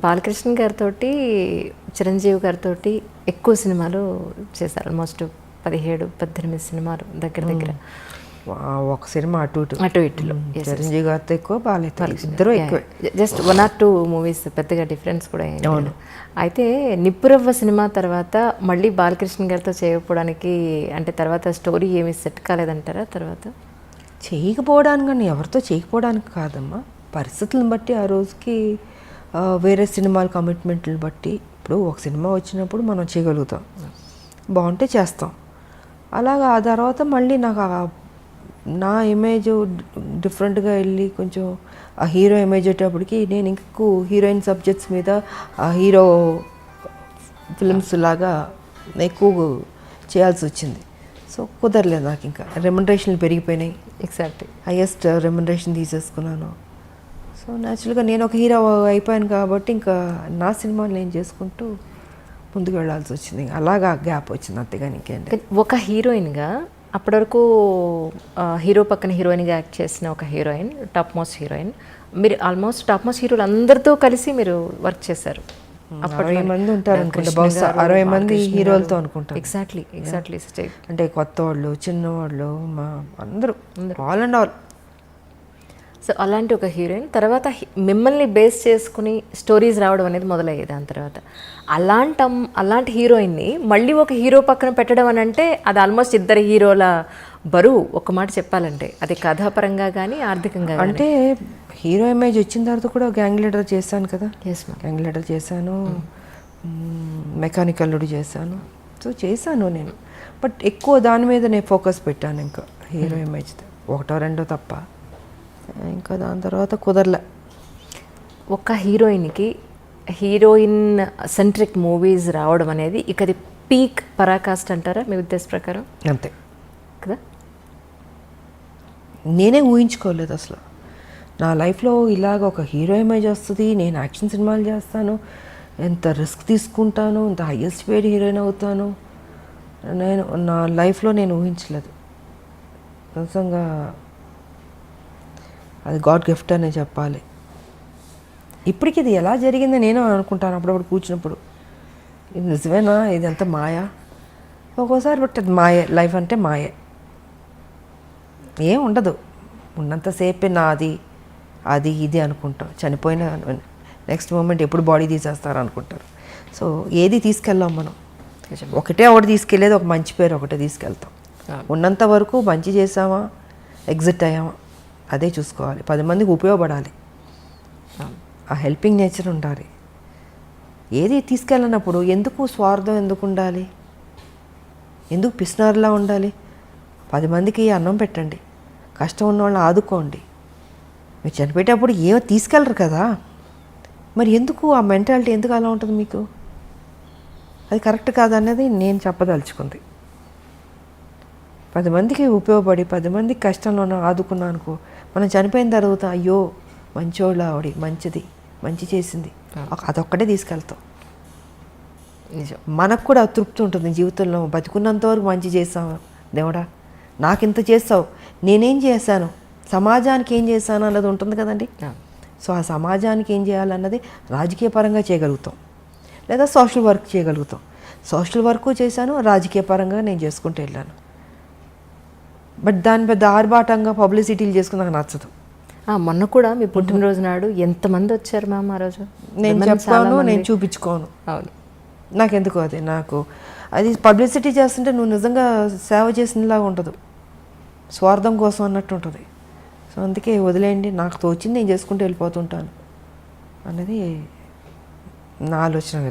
బాలకృష్ణ గారితో చిరంజీవి గారితో ఎక్కువ సినిమాలు చేశారు. ఆల్మోస్ట్ పదిహేడు పద్దెనిమిది సినిమాలు దగ్గర దగ్గర. ఆ, ఒక సినిమా అటు ఇటు. అటు ఇటులో. Yes. చిరంజీవి గారితో ఎక్కువ బాగాలేదు ఇద్దరు ఎక్కువ. Just one or two movies పెద్దగా డిఫరెన్స్ కూడా లేదు. అయితే నిప్పురవ్వ సినిమా తర్వాత మళ్ళీ బాలకృష్ణ గారితో చేయకపోవడానికి అంటే తర్వాత స్టోరీ ఏమి సెట్ కాలేదంటారా తర్వాత? చేయకపోవడానికి కానీ ఎవరితో చేయకపోవడానికి కాదమ్మా. పరిస్థితులను బట్టి ఆ రోజుకి వేరే సినిమాల కమిట్మెంట్లను బట్టి ఇప్పుడు ఒక సినిమా వచ్చినప్పుడు మనం చేయగలుగుతాం. బాగుంటే చేస్తాం. అలాగా ఆ తర్వాత మళ్ళీ నాకు నా ఇమేజ్ డిఫరెంట్గా వెళ్ళి కొంచెం ఆ హీరో ఇమేజ్ వచ్చేటప్పటికి నేను ఇంకెక్కువ హీరోయిన్ సబ్జెక్ట్స్ మీద ఆ హీరో ఫిల్మ్స్ లాగా ఎక్కువ చేయాల్సి వచ్చింది. సో కుదరలేదు నాకు ఇంకా. రెమ్యునరేషన్లు పెరిగిపోయినాయి. ఎగ్జాక్ట్లీ హైయెస్ట్ రెమ్యునరేషన్ తీసేసుకున్నాను. సో న్యాచురల్గా నేను ఒక హీరో అయిపోయాను కాబట్టి ఇంకా నా సినిమాలు నేను చేసుకుంటూ ముందుకు వెళ్ళాల్సి వచ్చింది. అలాగా గ్యాప్ వచ్చింది అంతేగాని ఇంకేంటి. ఒక హీరోయిన్గా అప్పటి వరకు ఆ, హీరో పక్కన హీరోయిన్గా యాక్ట్ చేసిన ఒక హీరోయిన్ టాప్ మోస్ట్ హీరోయిన్. మీరు ఆల్మోస్ట్ టాప్ మోస్ట్ హీరోలు అందరితో కలిసి మీరు వర్క్ చేశారు. అరవై మంది ఉంటారు అనుకుంటా. బహుశా అరవై మంది హీరోలతో అనుకుంటాను. ఎగ్జాక్ట్లీ ఎగ్జాక్ట్లీ అంటే కొత్తవాళ్ళు చిన్నవాళ్ళు మా అందరూ. ఆల్ అండ్ ఆల్ సో అలాంటి ఒక హీరోయిన్. తర్వాత మిమ్మల్ని బేస్ చేసుకుని స్టోరీస్ రావడం అనేది మొదలయ్యేది దాని తర్వాత. అలాంటి అలాంటి హీరోయిన్ని మళ్ళీ ఒక హీరో పక్కన పెట్టడం అని అంటే అది ఆల్మోస్ట్ ఇద్దరు హీరోల బరువు. ఒక మాట చెప్పాలంటే అది కథాపరంగా కానీ ఆర్థికంగా అంటే హీరో ఇమేజ్ వచ్చిన తర్వాత కూడా గ్యాంగ్ లీడర్ చేశాను కదా. గ్యాంగ్ లీడర్ చేశాను. మెకానికల్ లుడి చేశాను. సో చేశాను నేను. బట్ ఎక్కువ దాని మీద నేను ఫోకస్ పెట్టాను ఇంకా హీరో ఇమేజ్ ఒకటో రెండో తప్ప. ఇంకా దాని తర్వాత కుదరలే. ఒక హీరోయిన్కి హీరోయిన్ సెంట్రిక్ మూవీస్ రావడం అనేది ఇక అది పీక్ పరాకాస్ట్ అంటారా మీ ఉద్దేశ ప్రకారం? అంతే. కదా? నేనే ఊహించుకోలేదు అసలు. నా లైఫ్లో ఇలాగ ఒక హీరో ఇమేజ్ వస్తుంది నేను యాక్షన్ సినిమాలు చేస్తాను ఎంత రిస్క్ తీసుకుంటాను ఎంత హయ్యెస్ట్ పేడ్ హీరోయిన్ అవుతాను నేను నా లైఫ్లో నేను ఊహించలేదు. నిజంగా అది గాడ్ గిఫ్ట్ అనే చెప్పాలి. ఇప్పటికి ఇది ఎలా జరిగిందో నేను అనుకుంటాను అప్పుడప్పుడు కూర్చున్నప్పుడు. ఇది నిజమేనా? ఇది ఎంత మాయా? ఒక్కోసారి బట్ అది మాయే. లైఫ్ అంటే మాయే. ఏం ఉండదు. ఉన్నంతసేపే నాది అది ఇది అనుకుంటాం. చనిపోయిన నెక్స్ట్ మూమెంట్ ఎప్పుడు బాడీ తీసేస్తారు అనుకుంటారు. సో ఏది తీసుకెళ్ళాం మనం. ఒకటే ఒకటి తీసుకెళ్ళేది ఒక మంచి పేరు ఒకటే తీసుకెళ్తాం. ఉన్నంత వరకు మంచి చేసామా? ఎగ్జిట్ అయ్యామా? అదే చూసుకోవాలి. పది మందికి ఉపయోగపడాలి. ఆ హెల్పింగ్ నేచర్ ఉండాలి. ఏది తీసుకెళ్ళినప్పుడు ఎందుకు స్వార్థం ఎందుకు ఉండాలి? ఎందుకు పిసినారులా ఉండాలి? పది మందికి అన్నం పెట్టండి. కష్టం ఉన్న వాళ్ళని ఆదుకోండి. మీరు చనిపోయేటప్పుడు ఏమో తీసుకెళ్ళరు కదా? మరి ఎందుకు ఆ మెంటాలిటీ ఎందుకు అలా ఉంటుంది మీకు? అది కరెక్ట్ కాదన్నది నేను చెప్పదలుచుకుంది. పది మందికి ఉపయోగపడి పది మందికి కష్టంలో ఆదుకున్నాను అనుకో మనం చనిపోయిన తర్వాత అయ్యో మంచోళ్ళ ఆవిడ మంచిది మంచి చేసింది. అదొక్కటే తీసుకెళ్తాం. నిజం. మనకు కూడా తృప్తి ఉంటుంది జీవితంలో. బతుకున్నంత వరకు మంచి చేసావు దేవుడా నాకు ఇంత చేస్తావు. నేనేం చేశాను? సమాజానికి ఏం చేశాను అన్నది ఉంటుంది కదండి. సో ఆ సమాజానికి ఏం చేయాలన్నది రాజకీయ పరంగా చేయగలుగుతాం. లేదా సోషల్ వర్క్ చేయగలుగుతాం. సోషల్ వర్క్ చేశాను రాజకీయ పరంగా నేను చేసుకుంటూ వెళ్ళాను. బట్ దాని పెద్ద ఆర్భాటంగా పబ్లిసిటీలు చేసుకుని నాకు నచ్చదు. ఆ, మొన్న కూడా మీ పుట్టినరోజు నాడు ఎంతమంది వచ్చారు మ్యామ్ ఆ రోజు? నేను చెప్పాను. నేను చూపించుకోను. అవును. నాకెందుకు అది? నాకు అది పబ్లిసిటీ చేస్తుంటే నువ్వు నిజంగా సేవ చేసినలాగా ఉండదు స్వార్థం కోసం అన్నట్టు ఉంటుంది. సో అందుకే వదిలేయండి నాకు తోచింది నేను చేసుకుంటూ వెళ్ళిపోతుంటాను. అనేది నా ఆలోచన విధానం